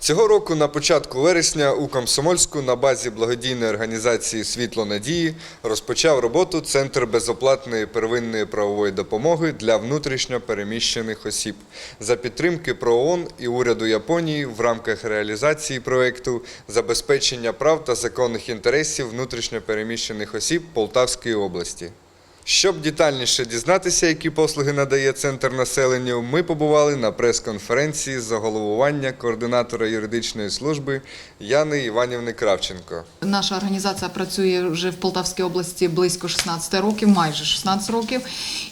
Цього року на початку вересня у Комсомольську на базі благодійної організації Світло надії розпочав роботу Центр безоплатної первинної правової допомоги для внутрішньо переміщених осіб за підтримки ПРООН і уряду Японії в рамках реалізації проекту забезпечення прав та законних інтересів внутрішньо переміщених осіб Полтавської області. Щоб детальніше дізнатися, які послуги надає центр населенню, ми побували на прес-конференції за головування координатора юридичної служби Яни Іванівни Кравченко. Наша організація працює вже в Полтавській області близько 16 років, майже 16 років.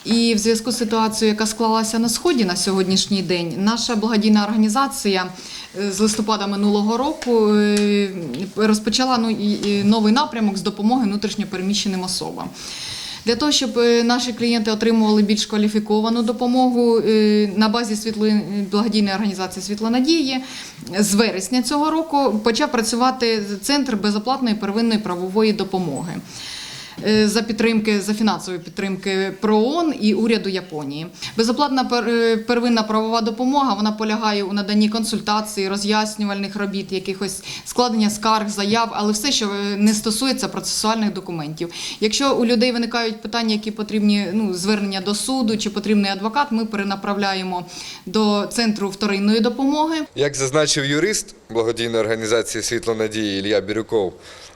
І в зв'язку з ситуацією, яка склалася на сході на сьогоднішній день, наша благодійна організація е, з листопада минулого року е, розпочала ну, новий напрямок з допомоги внутрішньопереміщеним особам. Для того, щоб е, наші клієнти отримували більш кваліфіковану допомогу е, на базі світлої благодійної організації Світло надії, з вересня цього року почав працювати центр безоплатної первинної правової допомоги. Е, За підтримки за фінансової підтримки ПРООН і уряду Японії. Безоплатна е, первинна правова допомога вона полягає у наданні консультацій, роз'яснювальних робіт, якихось складення скарг, заяв, але все, що е, не стосується процесуальних документів. Якщо у людей виникають питання, які потрібні ну, звернення до суду чи потрібний адвокат, ми перенаправляємо до центру вторинної допомоги. Як зазначив юрист благодійної організації Світло надії Ілля Бірюков,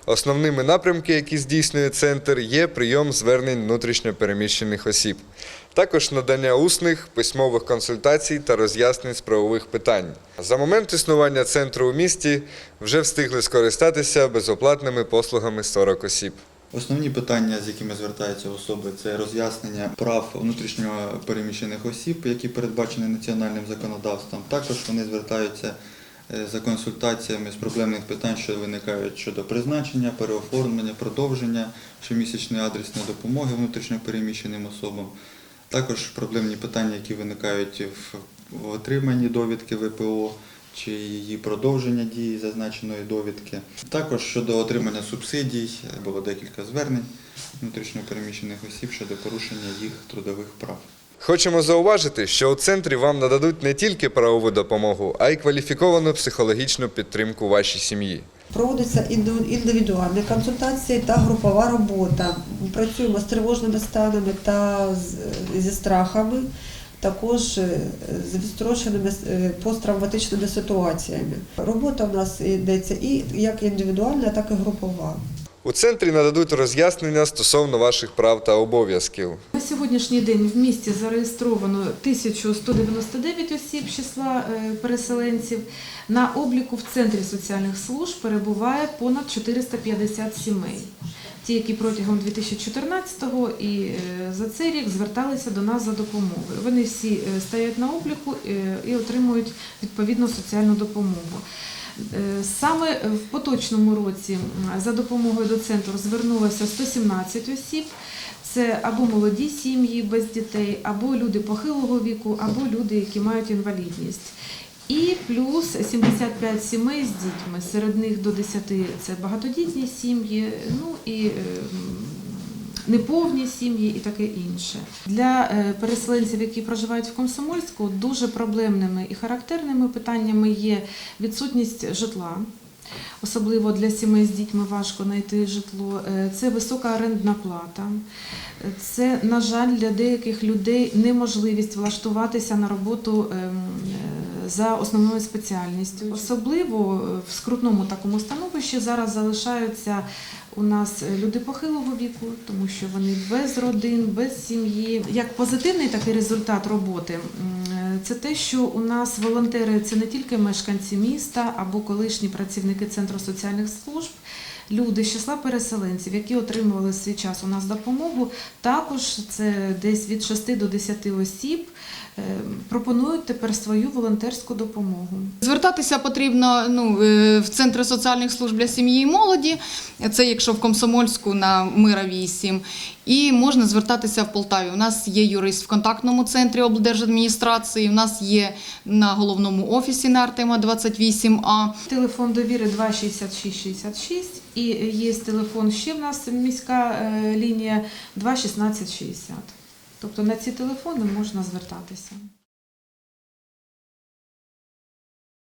основними напрямки, які здійснює центр, є прийом звернень внутрішньо переміщених осіб, також надання усних письмових консультацій та роз'яснень з правових питань. За момент існування центру у місті вже встигли скористатися безоплатними послугами 40 осіб. Основні питання, з якими звертаються особи, це роз'яснення прав внутрішньо переміщених осіб, які передбачені національним законодавством. Також вони звертаються за консультаціями з проблемних питань, що виникають щодо призначення, переоформлення, продовження щомісячної адресної допомоги внутрішньо переміщеним особам. Також проблемні питання, які виникають в, отриманні довідки ВПО чи її продовження дії зазначеної довідки. Також щодо отримання субсидій було декілька звернень внутрішньо переміщених осіб щодо порушення їх трудових прав. Хочемо зауважити, що у центрі вам нададуть не тільки правову допомогу, а й кваліфіковану психологічну підтримку вашій сім'ї. Проводяться інду- індивідуальні консультації та групова робота. Працюємо з тривожними станами та зі страхами, також е, з відстроченими е, посттравматичними ситуаціями. Робота у нас йдеться і як індивідуальна, так і групова. У центрі нададуть роз'яснення стосовно ваших прав та обов'язків. На сьогоднішній день в місті зареєстровано 1199 осіб числа е, переселенців. На обліку в центрі соціальних служб перебуває понад 450 сімей. Ті, які протягом 2014-го і е, за цей рік зверталися до нас за допомогою. Вони всі е, стоять на обліку і отримують відповідну соціальну допомогу. Е, Саме в поточному році за допомогою до центру звернулося 117 осіб. Це або молоді сім'ї без дітей, або люди похилого віку, або люди, які мають інвалідність. І плюс 75 сімей з дітьми. Серед них до 10 це багатодітні сім'ї, ну і е, неповні сім'ї і таке інше. Для е, переселенців, які проживають в Комсомольську, дуже проблемними і характерними питаннями є відсутність житла. Особливо для сімей з дітьми важко знайти житло. Е, Це висока орендна плата. Це, на жаль, для деяких людей неможливість влаштуватися на роботу ем, е, за основною спеціальністю. Особливо е, в скрутному такому становищі зараз залишаються у нас е, люди похилого віку, тому що вони без родин, без сім'ї. Як позитивний такий результат роботи, е, це те, що у нас волонтери це не тільки мешканці міста або колишні працівники центру соціальних служб. Люди з числа переселенців, які отримували свій час у нас допомогу, також це десь від 6 до 10 осіб, е, пропонують тепер свою волонтерську допомогу. Звертатися потрібно ну, е, в центри соціальних служб для сім'ї і молоді. Це якщо в Комсомольську на Мира 8. І можна звертатися в Полтаві. У нас є юрист в контактному центрі облдержадміністрації. У нас є на головному офісі на Артема 28А. Телефон довіри 26666 і є телефон ще в нас міська е, лінія 21660. Тобто на ці телефони можна звертатися.